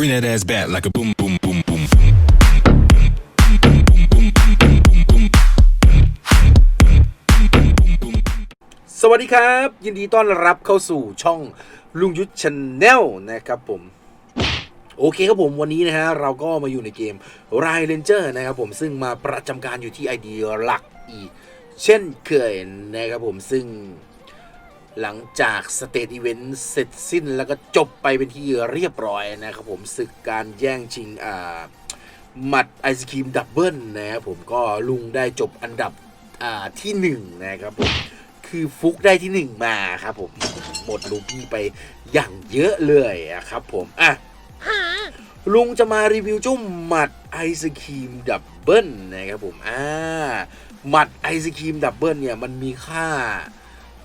Bring that ass back like a boom, boom, boom, boom, boom. สวัสดีครับ ยินดีต้อนรับเข้าสู่ช่องลุงยุทธชาแนลนะครับผม โอเคครับผมวันนี้นะฮะ เราก็มาอยู่ในเกม r y r a n g e r นะครับผมซึ่งมาประจำการอยู่ที่ไอเดียหลักอีกเช่นเคยนะครับผมซึ่ง หลังจากสเต t อีเวนต์เสร็จสิ้นแล้วก็จบไปเป็นที่เรียบร้อยนะครับผมศึกการแย่งชิงอ่าหมัดไอศครีมดับเบิลนะครับผมก็ลุงได้จบอันดับอ่าที่หนึ่งนะครับผม คือฟุกได้ที่หนึ่งมาครับผม หมดลูปี้ไปอย่างเยอะเลยอะครับผม อะลุงจะมารีวิวเจ้าหมัดไอศครีมดับเบิลนะครับผม อ่าหมัดไอศครีมดับเบิลเนี่ยมันมีค่า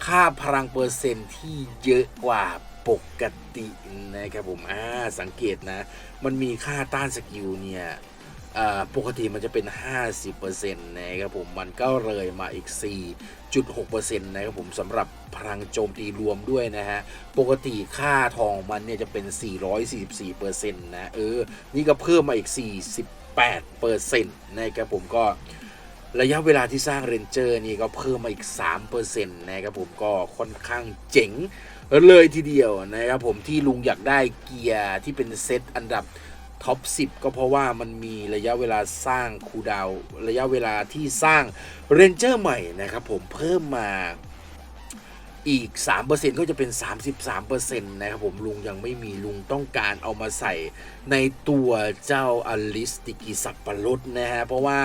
ค่าพลังเปอร์เซ็นต์ที่เยอะกว่าปกตินะครับผมอ่าสังเกตนะ มันมีค่าต้านสกิลเนี่ยอ่าปกติมันจะเป็น 50%นะครับผม มันก็เลยมาอีก 4.6%นะครับผมสำหรับพลังโจมตีรวมด้วยนะฮะ ปกติค่าทองมันเนี่ยจะเป็น 444%นะ เออ นี่ก็เพิ่มมาอีก 48%นะครับผมก็ ระยะเวลาที่สร้างเรนเจอร์นี่ก็เพิ่มมาอีก 3%นะครับผมก็ค่อนข้างเจ๋งเลยทีเดียวนะครับผมที่ลุงอยากได้เกียร์ที่เป็นเซตอันดับท็อป 10 ก็เพราะว่ามันมีระยะเวลาสร้างคูดาวระยะเวลาที่สร้างเรนเจอร์ใหม่นะครับผมเพิ่มมาอีก 3%ก็จะเป็น 33%นะครับผมลุงยังไม่มีลุงต้องการเอามาใส่ในตัวเจ้าอลิสติกิสับปะรดนะฮะเพราะว่า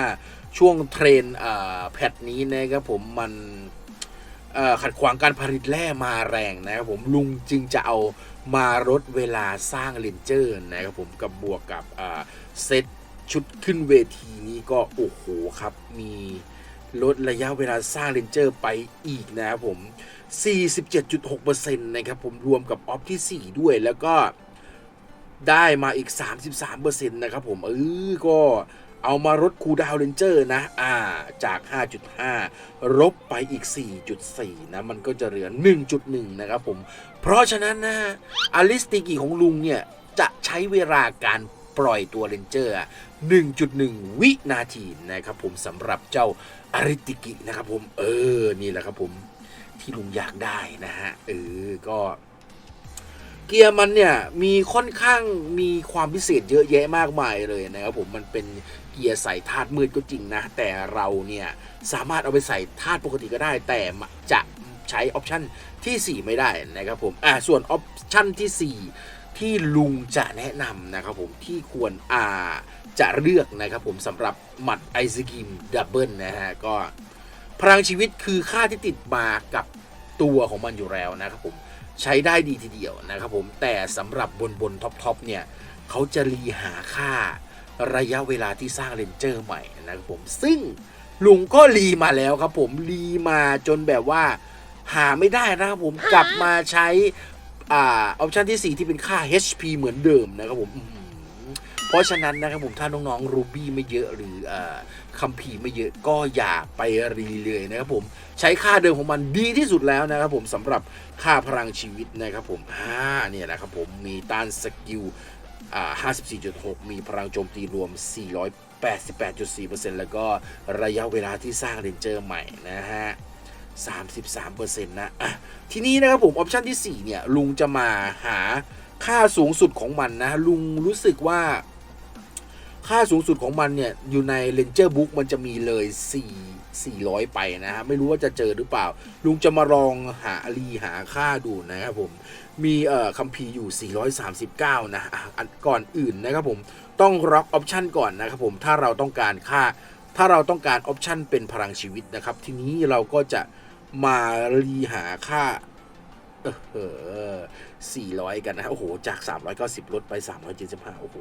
ช่วงเทรนแพทนี้นะครับผมมันขัดขวางการผลิตแร่มาแรงนะครับผมลุงจึงจะเอามาลดเวลาสร้างเลนเจอร์นะครับผมกับบวกกับเซตชุดขึ้นเวทีนี้ก็โอ้โหครับมีลดระยะเวลาสร้างเลนเจอร์ไปอีกนะครับผม 47.6%นะครับผมรวมกับออฟที่ 4 ด้วยแล้วก็ได้มาอีก 33%นะครับผมเออก็ เอามารดคูดาวเลนเจอร์นะอ่าจาก 5.5 ลบไปอีก 4.4 นะ มันก็จะเหลือ 1.1 นะครับผม เพราะฉะนั้นนะอลิสติกิของลุงเนี่ย จะใช้เวลาการปล่อยตัวเลนเจอร์ 1.1 วินาทีนะครับผมสำหรับเจ้าอาริติกินะครับผม เออ นี่แหละครับผมที่ลุงอยากได้นะฮะ เออ ก็เกียร์มันเนี่ยมีค่อนข้างมีความพิเศษเยอะแยะมากมายเลยนะครับผมมันเป็น กียร์ใส่ธาตุมืดก็จริงนะ แต่เราเนี่ยสามารถเอาไปใส่ธาตุปกติก็ได้ แต่จะใช้ออปชันที่ 4 ไม่ได้นะครับผมอ่าส่วนออปชันที่ 4 ที่ลุงจะแนะนำนะครับผมที่ควรอ่าจะเลือกนะครับผมสำหรับหมัดไอซิกิมดับเบิลนะฮะก็พลังชีวิตคือค่าที่ติดมากับตัวของมันอยู่แล้วนะครับผมใช้ได้ดีทีเดียวนะครับผมแต่สำหรับบนบนท็อปทอปเนี่ยเขาจะรีหาค่า ระยะเวลาที่สร้างเลนเจอร์ใหม่นะครับผมซึ่งลุงก็รีมาแล้วครับผมรีมาจนแบบว่า หาไม่ได้นะครับผมกลับมาใช้อ่าออปชันที่ 4 ที่เป็นค่า HP เหมือนเดิมนะครับผมอื้อหือเพราะฉะนั้นนะครับผมถ้าน้องๆรูบี้ไม่เยอะหรืออ่าคัมภีร์ไม่เยอะก็อย่าไปรีเลยนะครับผมใช้ค่าเดิมของมันดีที่สุดแล้วนะครับผมสำหรับค่าพลังชีวิตนะครับผมอ่าเนี่ยนะครับผมมีต้านสกิลอ่า 54.6 มีพลังโจมตีรวม 488.4%แล้วก็ระยะเวลาที่สร้างเรนเจอร์ใหม่นะฮะ 33%นะะทีนี้นะครับผม ออปชันที่ 4 เนี่ย ลุงจะมาหาค่าสูงสุดของมันนะ ลุงรู้สึกว่า ค่าสูงสุดของมันเนี่ย อยู่ใน Ranger Book มันจะมีเลย 4 400 ไปนะฮะ ไม่รู้ว่าจะเจอหรือเปล่า ลุงจะมาลองหารีหาค่าดูนะครับผม มีเอ่อคัมภีร์อยู่ 439นะอะอันก่อนอื่นนะครับผม ต้องล็อกออปชันก่อนนะครับผม ถ้าเราต้องการค่า ถ้าเราต้องการออปชันเป็นพลังชีวิตนะครับ ทีนี้เราก็จะมารีหาค่าเออ400 กันนะ โอ้โห จาก 390 ลดไป 375 โอ้โห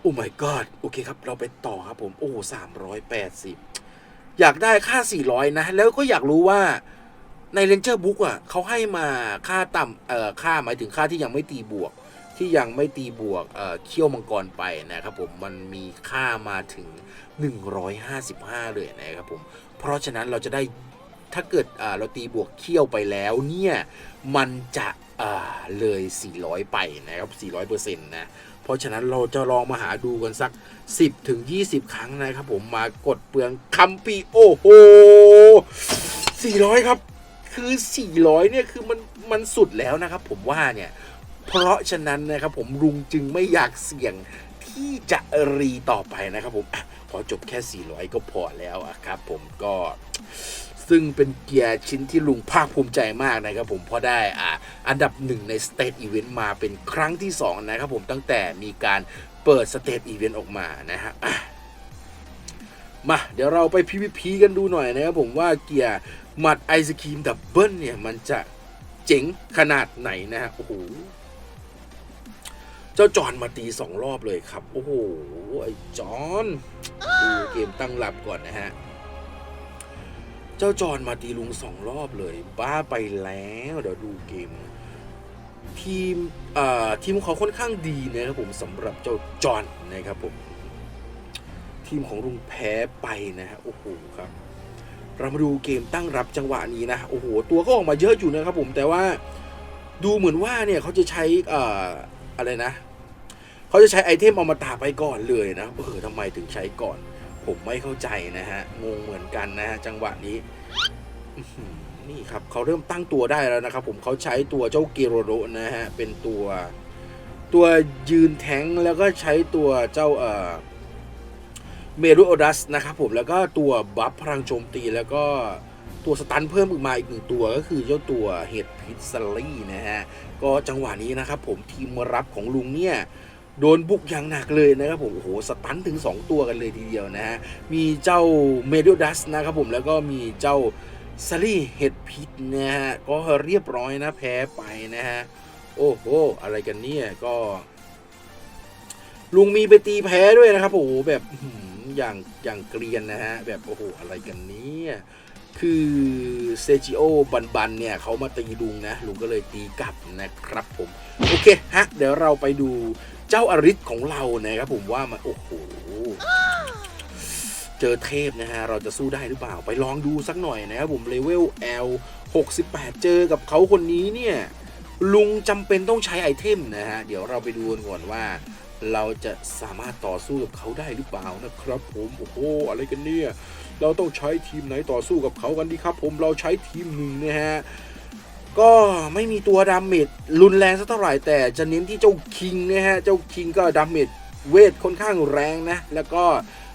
โอ้ my god โอเคครับ เราไปต่อครับผม โอ้380อยแปดสิบอยากได้ค่า400นะ แล้วก็อยากรู้ว่าใน Ranger Book อะเขาให้มาค่าต่ำเอ่อค่าหมายถึงค่าที่ยังไม่ตีบวก ที่ยังไม่ตีบวกเอ่อเขี้ยวมังกรไปนะครับผมมันมีค่ามาถึง 155 เลยนะครับผม เพราะฉะนั้นเราจะได้ถ้าเกิดอ่าเราตีบวกเขี้ยวไปแล้วเนี่ย มันจะอ่าเลย 400 ไปนะครับ 400เปอร์เซ็นต์นะ เพราะฉะนั้นเราจะลองมาหาดูกันสัก 10ถึง20 ครั้งนะครับผมมากดเปลืองคัมปีโอ้โห400 ครับ คือ 400 เนี่ยคือมันมันสุดแล้วนะครับผมว่าเนี่ยเพราะฉะนั้นนะครับผมลุงจึงไม่อยากเสี่ยงที่จะรีต่อไปนะครับผมอะขอจบแค่ 400 ก็พอแล้วครับผมก็ ซึ่งเป็นเกียร์ชิ้นที่ลุงภาคภูมิใจมากนะครับผมเพราะได้อ่าอันดับหนึ่งในสเต e อีเวนต์มาเป็นครั้งที่ 2 นะครับผมตั้งแต่มีการเปิดสเต e อีเวนต์ออกมานะฮะมาเดี๋ยวเราไป PVP กันดูหน่อยนะครับผมว่าเกียร์หมัดไอศครีมดับเบิลเนี่ย มันจะเจ๋งขนาดไหนนะฮะโอ้โหเจ้าจอนมาตีสองรอบเลยครับ โอ้โห ไอจอน ดูเกมตั้งรับก่อนนะฮะ เจ้าจอนมาตีลุงสองรอบเลย บ้าไปแล้ว เดี๋ยวดูเกม ทีมทีมของเขาค่อนข้างดีนะครับผมสำหรับเจ้าจอนนะครับผม ทีมของลุงแพ้ไปนะฮะโอ้โหครับเรามาดูเกมตั้งรับจังหวะนี้นะโอ้โหตัวก็ออกมาเยอะอยู่นะครับผมแต่ว่าดูเหมือนว่าเนี่ยเขาจะใช้อ่ออะไรนะเขาจะใช้ไอเทมอมตะไปก่อนเลยนะเออทำไมถึงใช้ก่อน ผมไม่เข้าใจนะฮะงงเหมือนกันนะฮะจังหวะนี้นี่ครับเขาเริ่มตั้งตัวได้แล้วนะครับ ผมเขาใช้ตัวเจ้าเกโรโรนะฮะเป็นตัวตัวยืนแทงแล้วก็ใช้ตัวเจ้าเอ่อเมรูโอดัสนะครับผมแล้วก็ตัวบัฟพลังโจมตีแล้วก็ตัวสตันเพิ่มอีกมาอีกหนึ่งตัวก็คือเจ้าตัวเฮดพิซซารี่นะฮะก็จังหวะนี้นะครับผมทีมรับของลุงเนี่ย โดนบุกอย่างหนักเลยนะครับผมโอ้โหสตันถึง 2 ตัวกันเลยทีเดียวนะฮะมีเจ้าเมดิดัสนะครับผมแล้วก็มีเจ้าซารีเฮดพิษนะฮะก็เรียบร้อยนะแพ้ไปนะฮะโอ้โหอะไรกันเนี่ยก็ลุงมีไปตีแพ้ด้วยนะครับโอ้โหแบบอื้อหืออย่างอย่างเกรียนนะฮะแบบโอ้โหอะไรกันเนี่ยคือเซจิโอบันบันเนี่ยเขามาตีลุงนะลุงก็เลยตีกลับนะครับผม โอเคฮะเดี๋ยวเราไปดู เจ้าอริสของเรานะครับผมว่ามันโอ้โหเจอเทพนะฮะ เราจะสู้ได้หรือเปล่าไปลองดูสักหน่อยนะครับผมเลเวล L 68 เจอกับเขาคนนี้เนี่ย ลุงจำเป็นต้องใช้ไอเทมนะฮะ เดี๋ยวเราไปดูกันก่อนว่า เราจะสามารถต่อสู้กับเขาได้หรือเปล่านะครับผมโอ้โหอะไรกันเนี่ย เราต้องใช้ทีมไหนต่อสู้กับเขากันดีครับ ผมเราใช้ทีมหนึ่งนะฮะ ก็ไม่มีตัวดาเมจรุนแรงสักเท่าไหร่แต่จะเน้นที่เจ้าคิงนะฮะ เจ้าคิงก็ดาเมจเวทค่อนข้างแรงนะ แล้วก็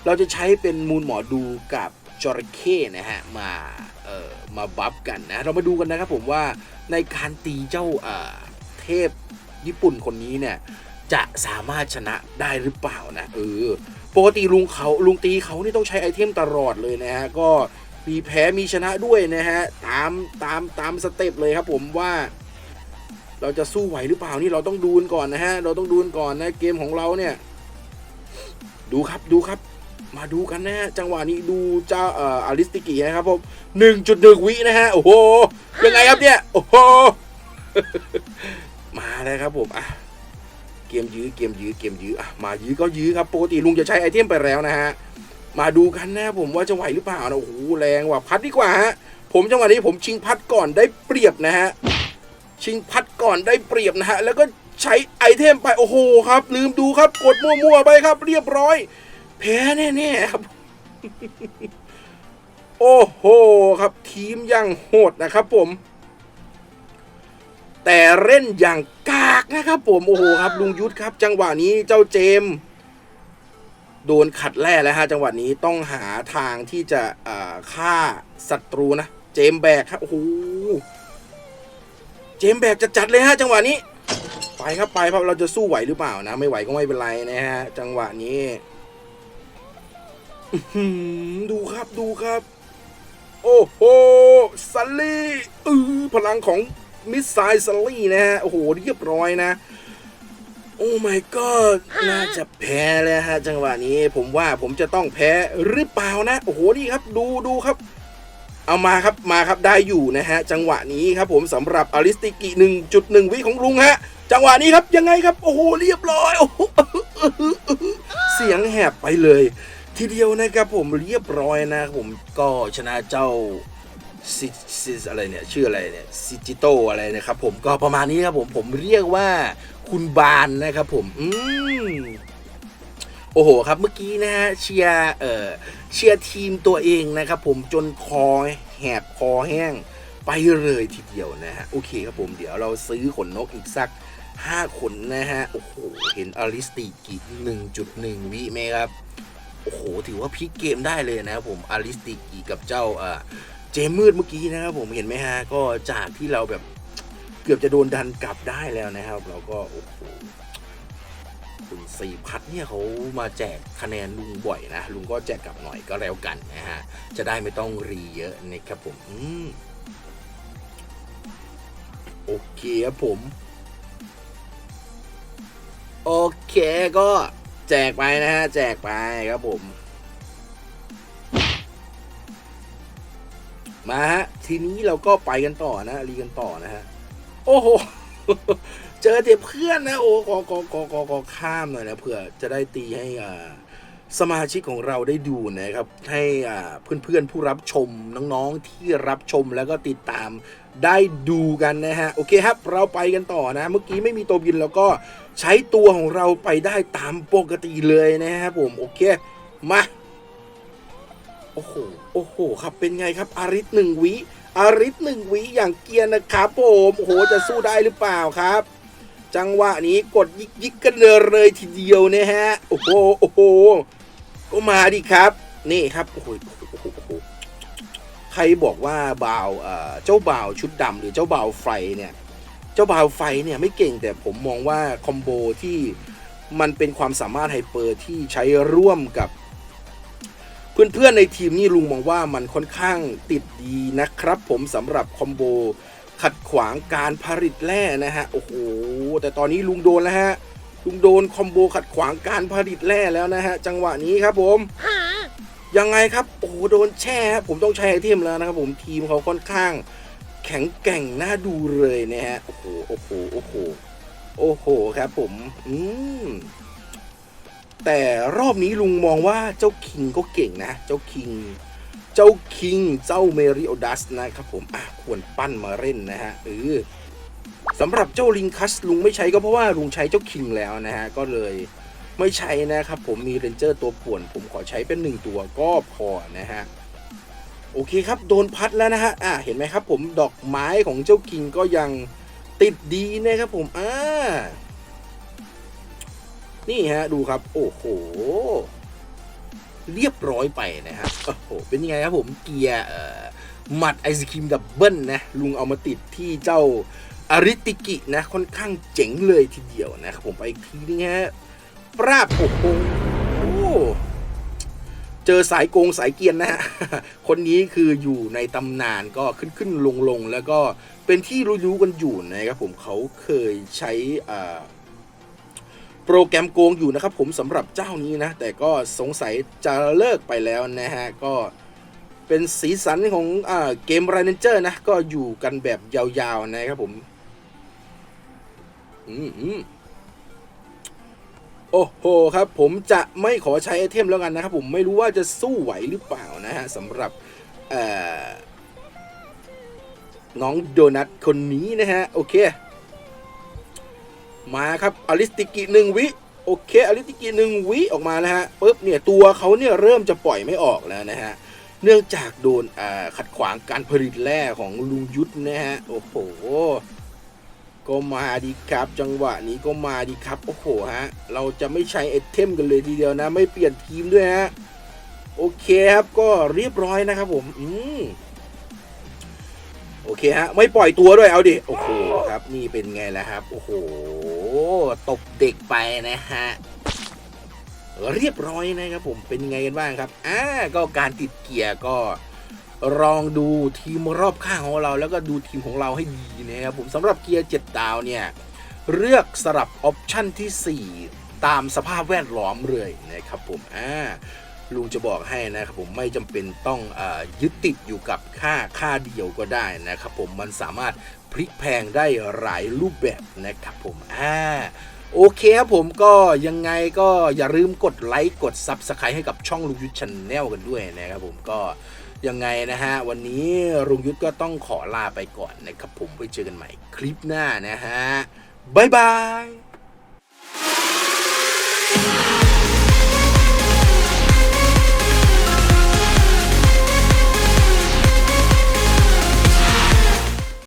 เราจะใช้เป็นมูลหมอดูกับจระเข้นะฮะ มาเอ่อมาบัฟกันนะ เรามาดูกันนะครับผมว่าในการตีเจ้าเอ่อเทพญี่ปุ่นคนนี้เนี่ยจะสามารถชนะได้หรือเปล่านะเออปกติลุงเขาลุงตีเขานี่ต้องใช้ไอเทมตลอดเลยนะฮะ ก็ มีแพ้มีชนะด้วยนะฮะตามตามตามสเต็ปเลยครับผมว่า เราจะสู้ไหวหรือเปล่านี่เราต้องดูนก่อนนะฮะเราต้องดูนก่อนนะเกมของเราเนี่ย ดูครับดูครับ มาดูกันนะฮะจังหวะนี้ดูเจ้าเอ่ออาริสติกินะครับผมหนึ่งจุดหนึ่งวินะฮะโอ้โหยังไงครับเนี่ยโอ้โหมาแล้วครับผมอะเกมยื้อเกมยื้อเกมยื้ออะมายื้อก็ยื้อครับปกติลุงจะใช้ไอเทมไปแล้วนะฮะ มาดูกันนะผมว่าจะไหวหรือเปล่านะโอ้โหแรงว่ะพัดดีกว่าฮะผมจังหวะนี้ผมชิงพัดก่อนได้เปรียบนะฮะชิงพัดก่อนได้เปรียบนะฮะแล้วก็ใช้ไอเทมไปโอ้โหครับ ลืมดูครับกดมั่วๆไปครับ เรียบร้อย แพ้แน่ๆครับ โอ้โหครับทีมยังโหดนะครับผม แต่เล่นอย่างกากนะครับผมโอ้โหครับลุงยุทธครับ จังหวะนี้เจ้าเจม โดนขัดแร่แล้วฮะจังหวะนี้ต้องหาทางที่จะฆ่าศัตรูนะ เจมแบกครับโอ้โหเจมแบกจะจัดเลยฮะจังหวะนี้ ไปครับไปครับเราจะสู้ไหวหรือเปล่านะ ไม่ไหวก็ไม่เป็นไรนะฮะจังหวะนี้ดูครับดูครับ โอ้โหซัลลี่อือพลังของมิสไซล์ซัลลี่นะฮะโอ้โหเรียบร้อยนะ โอ้ my god น่าจะแพ้แล้วฮะจังหวะนี้ผมว่าผมจะต้องแพ้หรือเปล่านะ โอ้โหนี่ครับดูดูครับ เอามาครับมาครับได้อยู่นะฮะ จังหวะนี้ครับผมสำหรับอลิสติกิ 1.1 วิของลุงฮะ จังหวะนี้ครับยังไงครับ โอ้โหเรียบร้อยโอ้โหเสียงแหบไปเลย ทีเดียวนะครับผมเรียบร้อยนะผมก็ชนะเจ้าซิซิอะไรเนี่ยชื่ออะไรเนี่ยซิจิโตอะไรนะครับผมก็ประมาณนี้ครับผมผมเรียกว่า คุณบานนะครับผม อืมโอ้โหครับเมื่อกี้นะฮะเชียร์เอ่อเชียร์ทีมตัวเองนะครับผมจนคอแหบคอแห้งไปเลยทีเดียวนะฮะ โอเคครับผมเดี๋ยวเราซื้อขนนกอีกสัก 5 ขนนะฮะ โอ้โห เห็นอลิสติกิ1.1 วิไหมครับ โอ้โห ถือว่าพลิกเกมได้เลยนะครับผมอลิสติกิกับเจ้าเอ่อเจมมืดเมื่อกี้นะครับผมเห็นไหมฮะ ก็จากที่เราแบบ เกือบจะโดนดันกลับได้แล้วนะครับ เราก็โอ้โหคุณสี่พัดเนี่ยเขามาแจกคะแนนลุงบ่อยนะ ลุงก็แจกกลับหน่อยก็แล้วกันนะฮะ จะได้ไม่ต้องรีเยอะนะครับผมอืมโอเคครับผม โอเคก็แจกไปนะฮะ แจกไปครับผม มาฮะ ทีนี้เราก็ไปกันต่อนะรีกันต่อนะฮะ โอ้โห เจอแต่เพื่อนนะโอ้กอกอกอกอกอข้ามหน่อยนะเผื่อจะได้ตีให้อ่าสมาชิกของเราได้ดูนะครับ ให้อ่าเพื่อนๆผู้รับชมน้องๆที่รับชมแล้วก็ติดตามได้ดูกันนะฮะ โอเคครับ เราไปกันต่อนะ เมื่อกี้ไม่มีตัวบิน แล้วก็ใช้ตัวของเราไปได้ตามปกติเลยนะครับผมโอเค มา โอ้โห โอ้โห ครับเป็นไงครับอาริสหนึ่งวิ อาริสหนึ่งวิอย่างเกียร์นะครับผมโอ้โหจะสู้ได้หรือเปล่าครับ จังหวะนี้กดยิกยิกกันเลยทีเดียวนะฮะโอ้โหโอ้โหก็มาดิครับ นี่ครับโอ้โหโอ้โหใครบอกว่าบ่าวเอ่อเจ้าบ่าวชุดดำหรือเจ้าบ่าวไฟเนี่ยเจ้าบ่าวไฟเนี่ยไม่เก่งแต่ผมมองว่าคอมโบที่มันเป็นความสามารถไฮเปอร์ที่ใช้ร่วมกับ เพื่อนๆในทีมนี่ลุงมองว่ามันค่อนข้างติดดีนะครับ ผมสำหรับคอมโบขัดขวางการผลิตแร่นะฮะโอ้โหแต่ตอนนี้ลุงโดนแล้วฮะลุงโดนคอมโบขัดขวางการผลิตแร่แล้วนะฮะจังหวะนี้ครับผมยังไงครับโอ้โหโดนแช่ฮะผมต้องใช้ไอเทมแล้วนะครับผมทีมเขาค่อนข้าง แข็งแกร่งน่าดูเลยนะฮะโอ้โหโอ้โหโอ้โหโอ้โหครับผม อืม แต่รอบนี้ลุงมองว่าเจ้าคิงก็เก่งนะ เจ้าคิง เจ้าคิง เจ้าเมริโอดัสนะครับผมอะควรปั้นมาเล่นนะฮะเออสำหรับเจ้าลิงคัสลุงไม่ใช้ก็เพราะว่าลุงใช้เจ้าคิงแล้วนะฮะ ก็เลยไม่ใช้นะครับผมมีเรนเจอร์ตัวป่วน ผมขอใช้เป็นหนึ่งตัวก็พอนะฮะ โอเคครับ โดนพัดแล้วนะฮะ อะเห็นไหมครับผมดอกไม้ของเจ้าคิงก็ยังติดดีนะครับผมอ่า นี่ฮะดูครับ โอ้โห เรียบร้อยไปนะฮะโอ้โหเป็นยังไงครับผมเกียร์หมัดไอศครีมดับเบิลนะลุงเอามาติดที่เจ้าอาริติกินะค่อนข้างเจ๋งเลยทีเดียวนะครับผมไปอีกทีนึงฮะปราบโอ้โหเจอสายโกงสายเกียร์นะฮะ คนนี้คืออยู่ในตำนานก็ขึ้นขึ้นลงลงแล้วก็เป็นที่รู้ๆกันอยู่นะครับผมเขาเคยใช้อ่า โปรแกรมโกงอยู่นะครับผมสำหรับเจ้านี้นะ แต่ก็สงสัยจะเลิกไปแล้วนะฮะ ก็เป็นสีสันของอเกมไรเนเจอร์นะ ก็อยู่กันแบบยาวๆนะครับผม อืมโอ้โหครับ ผมจะไม่ขอใช้ไอเทมแล้วกันนะครับผมไม่รู้ว่าจะสู้ไหวหรือเปล่านะฮะสำหรับน้องโดนัทคนนี้นะฮะ โอเค มาครับอลิสติกิหนึ่งวิโอเคอลิสติกิหนึ่งวิออกมานะฮะปุ๊บเนี่ยตัวเขาเนี่ยเริ่มจะปล่อยไม่ออกแล้วนะฮะเนื่องจากโดนอ่าขัดขวางการผลิตแร่ของลุงยุทธนะฮะโอ้โหก็มาดีครับจังหวะนี้ก็มาดีครับโอ้โหฮะเราจะไม่ใช้ไอเทมกันเลยทีเดียวนะ ไม่เปลี่ยนทีมด้วยฮะโอเคครับก็เรียบร้อยนะครับผมอืม โอเคฮะ ไม่ปล่อยตัวด้วยเอาดิ โอ้โหครับ นี่เป็นไงล่ะครับ โอ้โห ตบเด็กไปนะฮะ เรียบร้อยนะครับผม เป็นไงกันบ้างครับ อ่า ก็การติดเกียร์ก็ลองดูทีมรอบข้างของเรา แล้วก็ดูทีมของเราให้ดีนะครับผมสำหรับเกียร์7ดาวเนี่ย เลือกสลับออปชั่นที่ 4 ตามสภาพแวดล้อมเลยนะครับผม อ่า ลุงจะบอกให้นะครับผมไม่จำเป็นต้องอยึดติดอยู่กับค่าค่าเดียวก็ได้นะครับผมมันสามารถพลิกแพงได้หลายรูปแบบนะครับผมอ่าโอเคครับผมก็ยังไงก็อย่าลืมกดไลค์กด Subscribe ให้กับช่องลุงยุทธช n แนลกันด้วยนะครับผมก็ยังไงนะฮะ วันนี้ลุงยุทธก็ต้องขอลาไปก่อนนะครับผมไว้เจอกันใหม่คลิปหน้านะฮะ บ๊ายบาย